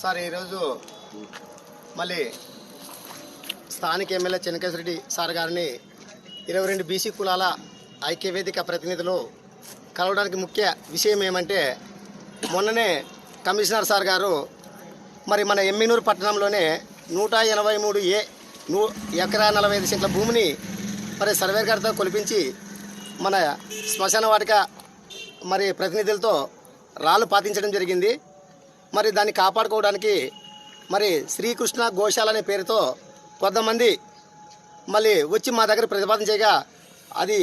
Sir ఈరోజు మళ్ళీ స్థానిక ఎమ్మెల్యే చెనకేశ్వరెడ్డి సార్ గారిని ఇరవై రెండు బీసీ కులాల ఐక్యవేదిక ప్రతినిధులు కలవడానికి ముఖ్య విషయం ఏమంటే మొన్ననే కమిషనర్ సార్ గారు మరి మన ఎమ్మినూరు పట్టణంలోనే నూట ఎనభై మూడు ఏ నూ ఎకరా నలభై ఐదు సెంట్ల భూమిని మరి సర్వేర్ గారితో కొలిపించి మన శ్మశాన వాటిక మరి ప్రతినిధులతో రాళ్ళు పాతించడం జరిగింది. మరి దాన్ని కాపాడుకోవడానికి మరి శ్రీకృష్ణ గోశాల అనే పేరుతో కొంతమంది మళ్ళీ వచ్చి మా దగ్గర ప్రతిపాదన చేయగా అది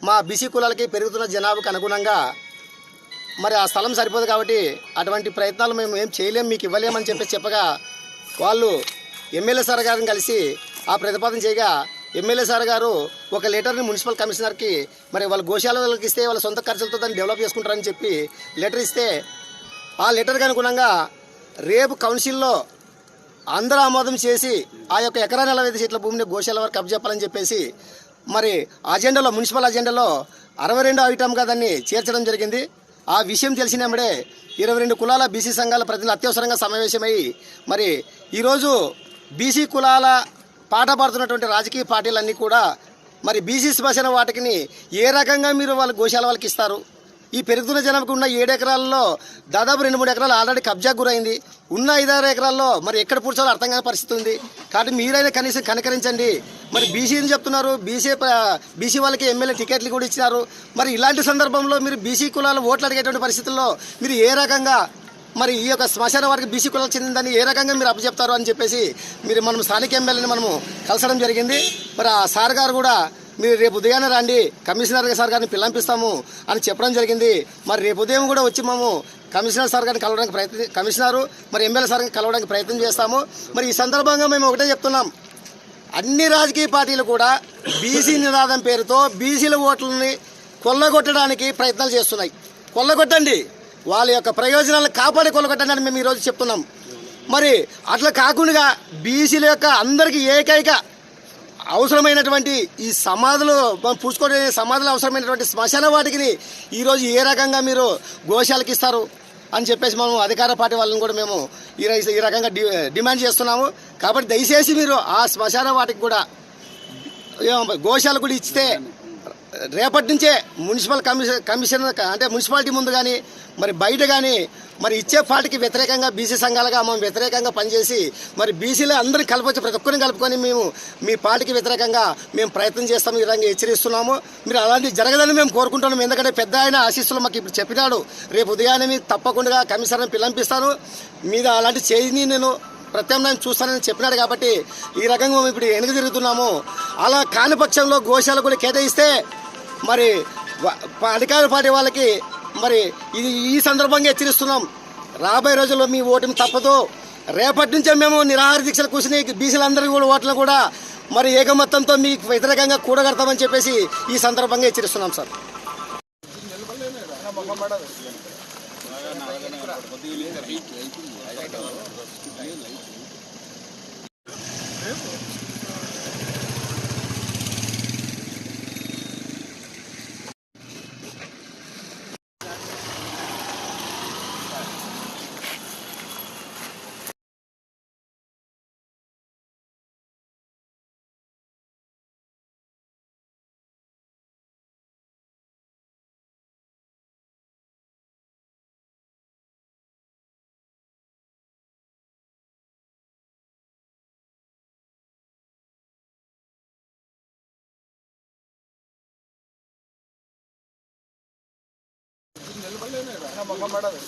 మా బీసీ కులాలకి పెరుగుతున్న జనాభాకు అనుగుణంగా మరి ఆ స్థలం సరిపోదు కాబట్టి అటువంటి ప్రయత్నాలు మేము ఏం చేయలేం మీకు ఇవ్వలేమని చెప్పి చెప్పగా వాళ్ళు ఎమ్మెల్యే సార్ గారిని కలిసి ఆ ప్రతిపాదన చేయగా ఎమ్మెల్యే సార్ గారు ఒక లెటర్ని మున్సిపల్ కమిషనర్కి మరి వాళ్ళ గోశాలకి ఇస్తే వాళ్ళ సొంత ఖర్చులతో దాన్ని డెవలప్ చేసుకుంటారని చెప్పి లెటర్ ఇస్తే ఆ లెటర్కి అనుగుణంగా రేపు కౌన్సిల్లో అందరూ ఆమోదం చేసి ఆ యొక్క ఎకరా నలభై ఐదు సీట్ల భూమిని గోశాల వరకు అప్పచెప్పాలని చెప్పేసి మరి అజెండాలో మున్సిపల్ అజెండాలో అరవై రెండో ఐటమ్గా దాన్ని చేర్చడం జరిగింది. ఆ విషయం తెలిసినప్పుడే ఇరవై రెండు కులాల బీసీ సంఘాల ప్రతినిధులు అత్యవసరంగా సమావేశమై మరి ఈరోజు బీసీ కులాల పాట పాడుతున్నటువంటి రాజకీయ పార్టీలన్నీ కూడా మరి బీసీ శ్మశాన వాటికిని ఏ రకంగా మీరు వాళ్ళ గోశాల వాళ్ళకి ఇస్తారు? ఈ పెరుగుతున్న జనాభాకు ఉన్న ఏడు ఎకరాల్లో దాదాపు రెండు మూడు ఎకరాలు ఆల్రెడీ కబ్జా గురైంది. ఉన్న ఐదారు ఎకరాల్లో మరి ఎక్కడ పూడ్చాలో అర్థం కాని పరిస్థితి ఉంది. కాబట్టి మీరైనా కనీసం కనకరించండి. మరి బీసీని చెప్తున్నారు? బీసీ బీసీ వాళ్ళకి ఎమ్మెల్యే టికెట్లు కూడా ఇచ్చినారు. మరి ఇలాంటి సందర్భంలో మీరు బీసీ కులాలు ఓట్లు అడిగేటువంటి పరిస్థితుల్లో మీరు ఏ రకంగా మరి ఈ యొక్క శ్మశాన వారికి బీసీ కులాలు చెందిందని ఏ రకంగా మీరు అప్పచెప్తారు అని చెప్పేసి మీరు మనం స్థానిక ఎమ్మెల్యేని మనము కలసడం జరిగింది. మరి ఆ సార్ గారు కూడా మీరు రేపు ఉదయాన్నే రండి. కమిషనర్ సార్ గారిని పిల్లంపిస్తాము అని చెప్పడం జరిగింది. మరి రేపు ఉదయం కూడా వచ్చి మేము కమిషనర్ సార్ గారిని కలవడానికి ప్రయత్నం కమిషనరు మరి ఎమ్మెల్యే సార్ కలవడానికి ప్రయత్నం చేస్తాము. మరి ఈ సందర్భంగా మేము ఒకటే చెప్తున్నాం. అన్ని రాజకీయ పార్టీలు కూడా బీసీ నినాదం పేరుతో బీసీల ఓట్లని కొల్లగొట్టడానికి ప్రయత్నాలు చేస్తున్నాయి. కొల్లగొట్టండి. వాళ్ళ యొక్క ప్రయోజనాలను కాపాడి కొల్లగొట్టండి అని మేము ఈరోజు చెప్తున్నాం. మరి అట్లా కాకుండా బీసీల యొక్క అందరికీ ఏకైక అవసరమైనటువంటి ఈ సమాధులు మనం పూసుకోవడం సమాధులు అవసరమైనటువంటి శ్మశాన వాటికి ఈరోజు ఏ రకంగా మీరు గోశాలకి ఇస్తారు అని చెప్పేసి మనం అధికార పార్టీ వాళ్ళని కూడా మేము ఈ రై- ఈ రకంగా డి- డిమాండ్ చేస్తున్నాము. కాబట్టి దయచేసి మీరు ఆ శ్మశాన వాటికి కూడా ఏం గోశాల కూడా ఇస్తే రేపటి నుంచే మున్సిపల్ కమిషన్ కమిషన్ అంటే మున్సిపాలిటీ ముందు కానీ మరి బయట కానీ మరి ఇచ్చే పార్టీకి వ్యతిరేకంగా బీసీ సంఘాలుగా మేము వ్యతిరేకంగా పనిచేసి మరి బీసీలో అందరిని కలపచ్చు ప్రతి ఒక్కరిని కలుపుకొని మేము మీ పార్టీకి వ్యతిరేకంగా మేము ప్రయత్నం చేస్తాం ఈ విధంగా హెచ్చరిస్తున్నాము. మీరు అలాంటి జరగదని మేము కోరుకుంటున్నాము ఎందుకంటే పెద్ద ఆయన ఆశీస్సులు మాకు ఇప్పుడు చెప్పినాడు. రేపు ఉదయాన్నే తప్పకుండా కమిషనర్ని పిలంపిస్తాను మీద అలాంటి చేయని నేను ప్రత్యామ్నాయం చూస్తానని చెప్పినాడు కాబట్టి ఈ రకంగా మేము ఇప్పుడు వెనుక తిరుగుతున్నాము. అలా కాని పక్షంలో గోశాల కూడా కేటాయిస్తే మరి ప- అధికార పార్టీ వాళ్ళకి మరి ఇది ఈ సందర్భంగా హెచ్చరిస్తున్నాం. రాబోయే రోజుల్లో మీ ఓటమి తప్పదు. రేపటి నుంచే మేము నిరాహార దీక్షలు కూర్చుని బీసీలందరికీ కూడా ఓట్లను కూడా మరి ఏకమత్తంతో మీకు వ్యతిరేకంగా కూడగడతామని చెప్పేసి ఈ సందర్భంగా హెచ్చరిస్తున్నాం సార్. ಮಾಡೋದು